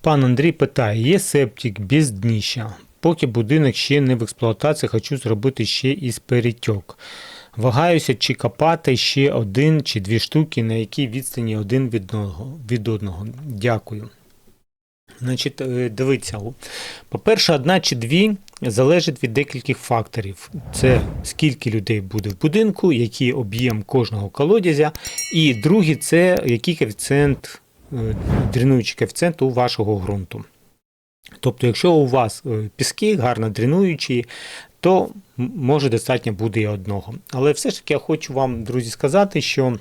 Пан Андрій питає: є септик без дніща. Поки будинок ще не в експлуатації, хочу зробити ще із перетьок. Вагаюся, чи копати ще один чи дві штуки, на якій відстані один від одного. Від одного. Дякую. Значить, е, дивіться, по-перше, одна чи дві залежить від декількох факторів. Це скільки людей буде в будинку, який об'єм кожного колодязя, і другий це який коефіцієнт, дренуючий коефіцієнт у вашого ґрунту. Тобто, якщо у вас е, піски гарно дренуючі, то може достатньо буде і одного. Але все ж таки я хочу вам, друзі, сказати, що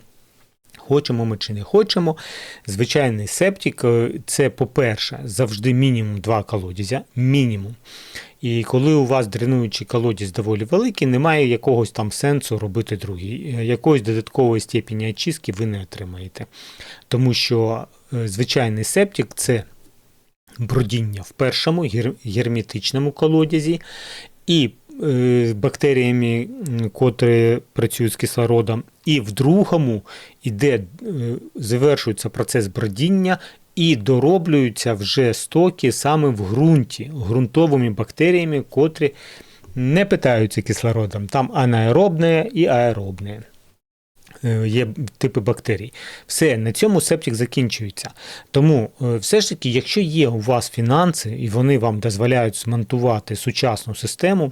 хочемо ми чи не хочемо, звичайний септик е, це, по-перше, завжди мінімум два колодязя. Мінімум. І коли у вас дренуючий колодязь доволі великий, немає якогось там сенсу робити другий. Е, Якоїсь додаткової степені очистки ви не отримаєте. Тому що е, звичайний септик це бродіння в першому герметичному колодязі і бактеріями, котрі працюють з кислородом, і в другому іде, е, завершується процес бродіння і дороблюються вже стоки саме в ґрунті, ґрунтовими бактеріями, котрі не питаються кислородом. Там анаеробне і аеробне. Е, Є типи бактерій. Все, на цьому септик закінчується. Тому е, все ж таки, якщо є у вас фінанси і вони вам дозволяють змонтувати сучасну систему,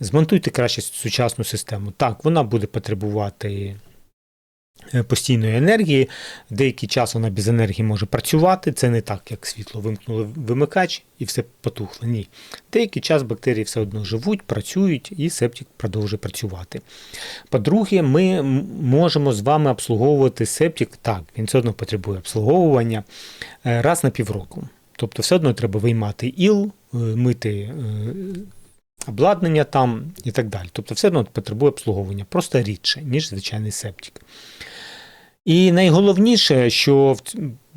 змонтуйте краще сучасну систему. Так, вона буде потребувати постійної енергії. Деякий час вона без енергії може працювати. Це не так, як світло вимкнули вимикач і все потухло. Ні. Деякий час бактерії все одно живуть, працюють, і септик продовжує працювати. По-друге, ми можемо з вами обслуговувати септик. Так, він все одно потребує обслуговування е, раз на півроку. Тобто, все одно треба виймати іл, е, мити е, обладнання там і так далі. Тобто, все одно потребує обслуговування, просто рідше, ніж звичайний септик. І найголовніше, що в,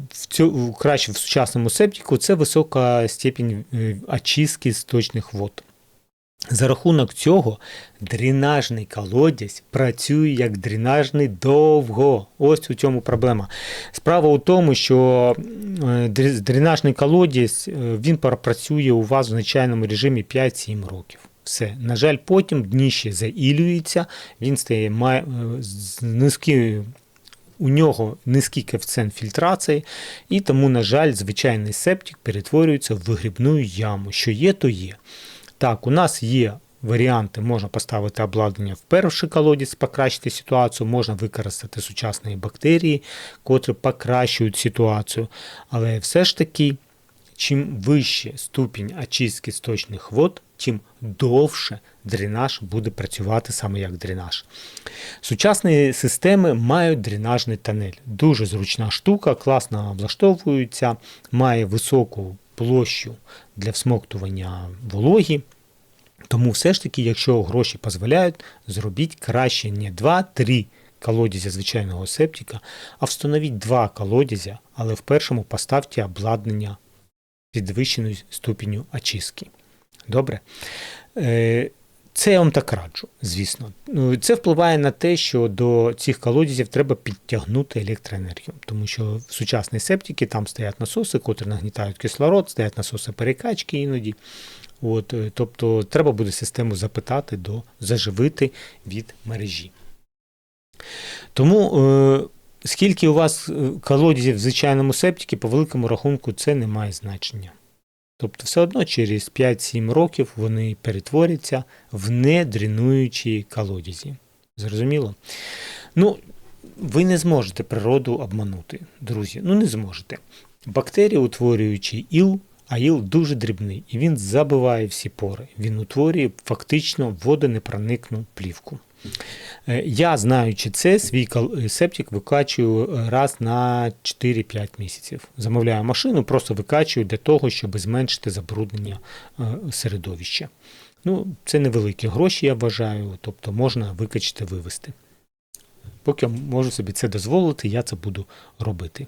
в цю, краще в сучасному септику, це висока степінь е, очистки сточних вод. За рахунок цього дренажний колодязь працює як дренажний довго. Ось у цьому проблема. Справа у тому, що е, др- дренажний колодязь е, він пропрацює у вас в звичайному режимі 5-7 років. Все. На жаль, потім дніще заілюється, він стає з низькою. У нього низький коефіцієнт фільтрації, і тому, на жаль, звичайний септик перетворюється в вигрібну яму. Що є, то є. Так, у нас є варіанти, можна поставити обладнання в перший колодязь, покращити ситуацію, можна використати сучасні бактерії, котрі покращують ситуацію. Але все ж таки, чим вище ступінь очистки сточних вод, тим довше дренаж буде працювати саме як дренаж. Сучасні системи мають дренажний тонель. Дуже зручна штука, класно облаштовується, має високу площу для всмоктування вологі. Тому все ж таки, якщо гроші дозволяють, зробіть краще не 2-3 колодязя звичайного септика, а встановіть два колодязя, але в першому поставте обладнання підвищеною ступеню очистки. Добре? Е, Це я вам так раджу, звісно. Ну, Це впливає на те, що до цих колодязів треба підтягнути електроенергію, тому що в сучасні септики там стоять насоси, котрі нагнітають кислород, стоять насоси перекачки іноді. От, е, тобто треба буде систему запитати до заживити від мережі. Тому е, скільки у вас колодязів в звичайному септикі, по великому рахунку, це не має значення. Тобто, все одно через 5-7 років вони перетворяться в недренуючі колодязі. Зрозуміло? Ну, ви не зможете природу обманути, друзі. Ну, не зможете. Бактерії, утворюючи іл, а іл дуже дрібний, і він забиває всі пори. Він утворює фактично водонепроникну плівку. Е, Я, знаючи це, свій е, септик викачую е, раз на 4-5 місяців. Замовляю машину, просто викачую для того, щоб зменшити забруднення середовища. Ну, це невеликі гроші, я вважаю, тобто можна викачати, вивезти. Поки я можу собі це дозволити, я це буду робити.